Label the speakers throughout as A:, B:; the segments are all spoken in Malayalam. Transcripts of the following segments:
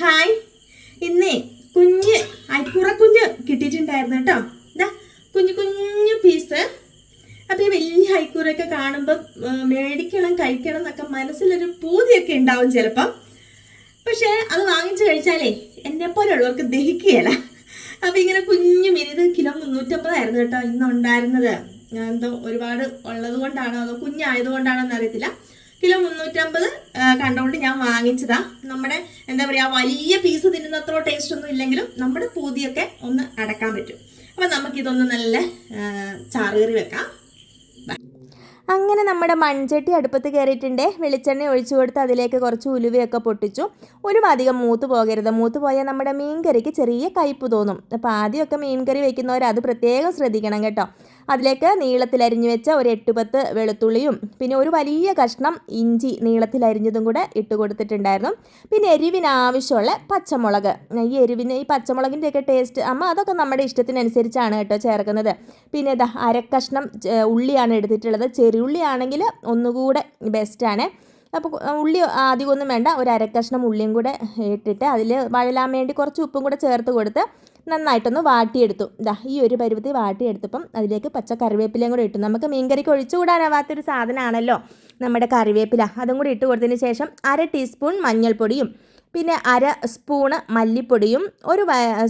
A: ഹായ്. ഇന്നേ കുഞ്ഞ് അരിക്കുറ കുഞ്ഞ് കിട്ടിയിട്ടുണ്ടായിരുന്നു കേട്ടോ. ഇതാ കുഞ്ഞു കുഞ്ഞു പീസ് അപ്പോൾ ഈ വലിയ ഹൈക്കൂറൊക്കെ കാണുമ്പോൾ മേടിക്കണം കഴിക്കണം എന്നൊക്കെ മനസ്സിലൊരു പൂതിയൊക്കെ ഉണ്ടാവും ചിലപ്പം. പക്ഷേ അത് വാങ്ങിച്ചു കഴിച്ചാലേ എന്നെ പോലെയുള്ളവർക്ക് ദഹിക്കുകയില്ല. അപ്പോൾ ഇങ്ങനെ കുഞ്ഞു മിനിത് കിലോ മുന്നൂറ്റമ്പതായിരുന്നു കേട്ടോ ഇന്ന് ഉണ്ടായിരുന്നത് എന്തോ ഒരുപാട് ഉള്ളത് കൊണ്ടാണോ അതോ കുഞ്ഞായതുകൊണ്ടാണോ എന്നറിയത്തില്ല കിലോ മുന്നൂറ്റമ്പത് കണ്ടുകൊണ്ട് ഞാൻ വാങ്ങിച്ചതാ. നമ്മുടെ എന്താ പറയുക വലിയ പീസ് തിന്നുന്നത്ര ടേസ്റ്റ് ഒന്നും ഇല്ലെങ്കിലും നമ്മുടെ പൂതിയൊക്കെ ഒന്ന് അടക്കാൻ പറ്റും. അപ്പം നമുക്കിതൊന്ന് നല്ല ചാറുകറി വെക്കാം.
B: അങ്ങനെ നമ്മുടെ മൺചട്ടി അടുപ്പത്ത് കയറിയിട്ടുണ്ട്. വെളിച്ചെണ്ണ ഒഴിച്ചു കൊടുത്ത് അതിലേക്ക് കുറച്ച് ഉലുവയൊക്കെ പൊട്ടിച്ചു. ഒരു അധികം മൂത്ത് പോകരുത്. മൂത്ത് പോയാൽ നമ്മുടെ മീൻകറിക്ക് ചെറിയ കയ്പ്പ് തോന്നും. അപ്പോൾ ആദ്യമൊക്കെ മീൻകറി വെക്കുന്നവർ അത് പ്രത്യേകം ശ്രദ്ധിക്കണം കേട്ടോ. അതിലേക്ക് നീളത്തിൽ അരിഞ്ഞു വെച്ച ഒരു എട്ട് പത്ത് വെളുത്തുള്ളിയും പിന്നെ ഒരു വലിയ കഷ്ണം ഇഞ്ചി നീളത്തിൽ അരിഞ്ഞതും കൂടെ ഇട്ട് കൊടുത്തിട്ടുണ്ടായിരുന്നു. പിന്നെ എരിവിന് ആവശ്യമുള്ള പച്ചമുളക്. ഈ എരിവിന് ഈ പച്ചമുളകിന്റെയൊക്കെ ടേസ്റ്റ് അമ്മ അതൊക്കെ നമ്മുടെ ഇഷ്ടത്തിനനുസരിച്ചാണ് കേട്ടോ ചേർക്കുന്നത്. പിന്നെ ഇതാ അരക്കഷ്ണം ഉള്ളിയാണ് എടുത്തിട്ടുള്ളത്. ചെറിയുള്ളി ആണെങ്കിൽ ഒന്നുകൂടെ ബെസ്റ്റാണ് അപ്പോൾ ഉള്ളി അധികമൊന്നും വേണ്ട. ഒരു അരക്കഷ്ണം ഉള്ളിയും കൂടെ ഇട്ടിട്ട് അതിൽ വഴലാൻ വേണ്ടി കുറച്ച് ഉപ്പും കൂടെ ചേർത്ത് കൊടുത്ത് നന്നായിട്ടൊന്ന് വാട്ടിയെടുത്തു. ഇതാ ഈ ഒരു പരുവത്തിൽ വാട്ടിയെടുത്തപ്പം അതിലേക്ക് പച്ച കറിവേപ്പിലയും കൂടെ ഇട്ടു. നമുക്ക് മീൻകറിക്ക് ഒഴിച്ചുകൂടാനാവാത്തൊരു സാധനമാണല്ലോ നമ്മുടെ കറിവേപ്പില. അതും കൂടി ഇട്ട് കൊടുത്തതിന് ശേഷം അര ടീസ്പൂൺ മഞ്ഞൾപ്പൊടിയും പിന്നെ അര സ്പൂണ് മല്ലിപ്പൊടിയും ഒരു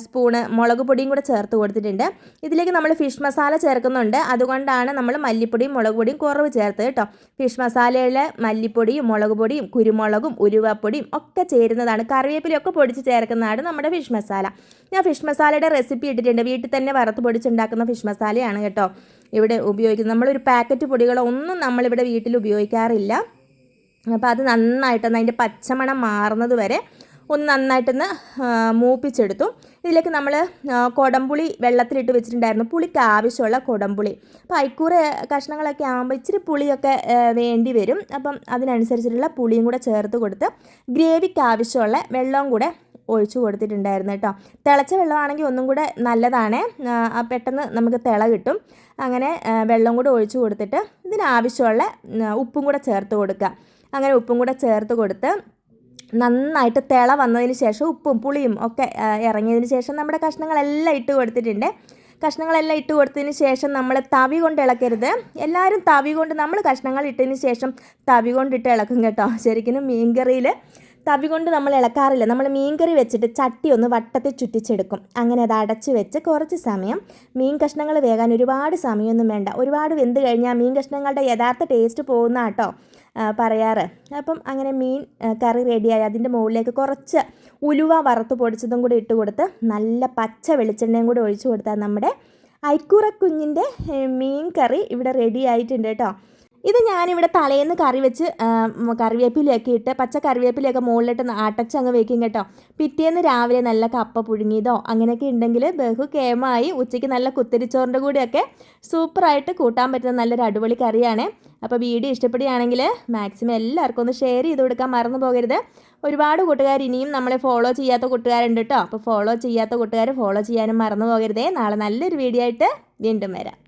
B: സ്പൂണ് മുളക് പൊടിയും കൂടെ ചേർത്ത് കൊടുത്തിട്ടുണ്ട്. ഇതിലേക്ക് നമ്മൾ ഫിഷ് മസാല ചേർക്കുന്നുണ്ട്. അതുകൊണ്ടാണ് നമ്മൾ മല്ലിപ്പൊടിയും മുളക് പൊടിയും കുറവ് ചേർത്തത് കേട്ടോ. ഫിഷ് മസാലയിലെ മല്ലിപ്പൊടിയും മുളക് പൊടിയും കുരുമുളകും ഉരുവപ്പൊടിയും ഒക്കെ ചേരുന്നതാണ്. കറിവേപ്പിലൊക്കെ പൊടിച്ച് ചേർക്കുന്നതാണ് നമ്മുടെ ഫിഷ് മസാല. ഞാൻ ഫിഷ് മസാലയുടെ റെസിപ്പി ഇട്ടിട്ടുണ്ട്. വീട്ടിൽ തന്നെ വറുത്ത് പൊടിച്ചുണ്ടാക്കുന്ന ഫിഷ് മസാലയാണ് കേട്ടോ. ഇവിടെ ഉപയോഗിക്കുന്നത് നമ്മളൊരു പാക്കറ്റ് പൊടികളോ ഒന്നും നമ്മളിവിടെ വീട്ടിൽ ഉപയോഗിക്കാറില്ല. അപ്പോൾ അത് നന്നായിട്ടൊന്ന് അതിന്റെ പച്ചമണം മാറുന്നത് വരെ ഒന്ന് നന്നായിട്ടൊന്ന് മൂപ്പിച്ചെടുത്തു. ഇതിലേക്ക് നമ്മൾ കൊടംപുളി വെള്ളത്തിലിട്ട് വെച്ചിട്ടുണ്ടായിരുന്നു. പുളിക്ക് ആവശ്യമുള്ള കൊടംപുളി. അപ്പോൾ അയക്കൂറ കഷ്ണങ്ങളൊക്കെ ആകുമ്പോൾ ഇച്ചിരി പുളിയൊക്കെ വേണ്ടി വരും. അപ്പം അതിനനുസരിച്ചിട്ടുള്ള പുളിയും കൂടെ ചേർത്ത് കൊടുത്ത് ഗ്രേവിക്ക് ആവശ്യമുള്ള വെള്ളവും കൂടെ ഒഴിച്ചു കൊടുത്തിട്ടുണ്ടായിരുന്നു കേട്ടോ. തിളച്ച വെള്ളമാണെങ്കിൽ ഒന്നും കൂടെ നല്ലതാണ്. പെട്ടെന്ന് നമുക്ക് തിള കിട്ടും. അങ്ങനെ വെള്ളം കൂടെ ഒഴിച്ചു കൊടുത്തിട്ട് ഇതിനാവശ്യമുള്ള ഉപ്പും കൂടെ ചേർത്ത് കൊടുക്കുക. അങ്ങനെ ഉപ്പും കൂടെ ചേർത്ത് കൊടുത്ത് നന്നായിട്ട് തിള വന്നതിന് ശേഷം ഉപ്പും പുളിയും ഒക്കെ ഇറങ്ങിയതിന് ശേഷം നമ്മുടെ കഷ്ണങ്ങളെല്ലാം ഇട്ട് കൊടുത്തിട്ടുണ്ട്. കഷ്ണങ്ങളെല്ലാം ഇട്ട് കൊടുത്തതിന് ശേഷം നമ്മൾ തവി കൊണ്ട് ഇളക്കരുത്. എല്ലാവരും തവി കൊണ്ട് നമ്മൾ കഷ്ണങ്ങൾ ഇട്ടതിന് ശേഷം തവി കൊണ്ടിട്ട് ഇളക്കും കേട്ടോ. ശരിക്കും മീൻകറിയിൽ തവി കൊണ്ട് നമ്മൾ ഇളക്കാറില്ല. നമ്മൾ മീൻകറി വെച്ചിട്ട് ചട്ടി ഒന്ന് വട്ടത്തിൽ ചുറ്റിച്ചെടുക്കും. അങ്ങനെ അത് അടച്ച് വെച്ച് കുറച്ച് സമയം മീൻ കഷ്ണങ്ങൾ വേകാൻ ഒരുപാട് സമയമൊന്നും വേണ്ട. ഒരുപാട് വെന്ത് കഴിഞ്ഞാൽ മീൻ കഷ്ണങ്ങളുടെ യഥാർത്ഥ ടേസ്റ്റ് പോകുന്ന കേട്ടോ പറയാറ്. അപ്പം അങ്ങനെ മീൻ കറി റെഡിയായി അതിന്റെ മുകളിലേക്ക് കുറച്ച് ഉലുവ വറുത്ത് പൊടിച്ചതും കൂടി ഇട്ട് കൊടുത്ത് നല്ല പച്ച വെളിച്ചെണ്ണയും കൂടി ഒഴിച്ചു കൊടുത്താൽ നമ്മുടെ ഐക്കൂറക്കുഞ്ഞിന്റെ കുഞ്ഞിന്റെ മീൻ കറി ഇവിടെ റെഡി ആയിട്ടുണ്ട് കേട്ടോ ഇത് ഞാനിവിടെ തലേന്ന് കറി വെച്ച് കറിവേപ്പിലയൊക്കെ ഇട്ട് പച്ച കറിവേപ്പിലയൊക്കെ മുകളിലിട്ട് അടച്ച് അങ്ങ് വെക്കും കേട്ടോ. പിറ്റേന്ന് രാവിലെ നല്ല കപ്പ പുഴുങ്ങിയതോ അങ്ങനെയൊക്കെ ഉണ്ടെങ്കിൽ ബഹു കേമായി ഉച്ചയ്ക്ക് നല്ല കുത്തിരിച്ചോറിന്റെ കൂടെയൊക്കെ സൂപ്പറായിട്ട് കൂട്ടാൻ പറ്റുന്ന നല്ലൊരു അടിപൊളി കറിയാണ്. അപ്പോൾ വീഡിയോ ഇഷ്ടപ്പെടുകയാണെങ്കിൽ മാക്സിമം എല്ലാവർക്കും ഒന്ന് ഷെയർ ചെയ്ത് കൊടുക്കാൻ മറന്നു പോകരുത്. ഒരുപാട് കൂട്ടുകാർ ഇനിയും നമ്മളെ ഫോളോ ചെയ്യാത്ത കൂട്ടുകാരുണ്ട് കേട്ടോ. അപ്പോൾ ഫോളോ ചെയ്യാത്ത കൂട്ടുകാർ ഫോളോ ചെയ്യാനും മറന്നു പോകരുതേ. നാളെ നല്ലൊരു വീഡിയോ ആയിട്ട് വീണ്ടും വരാം.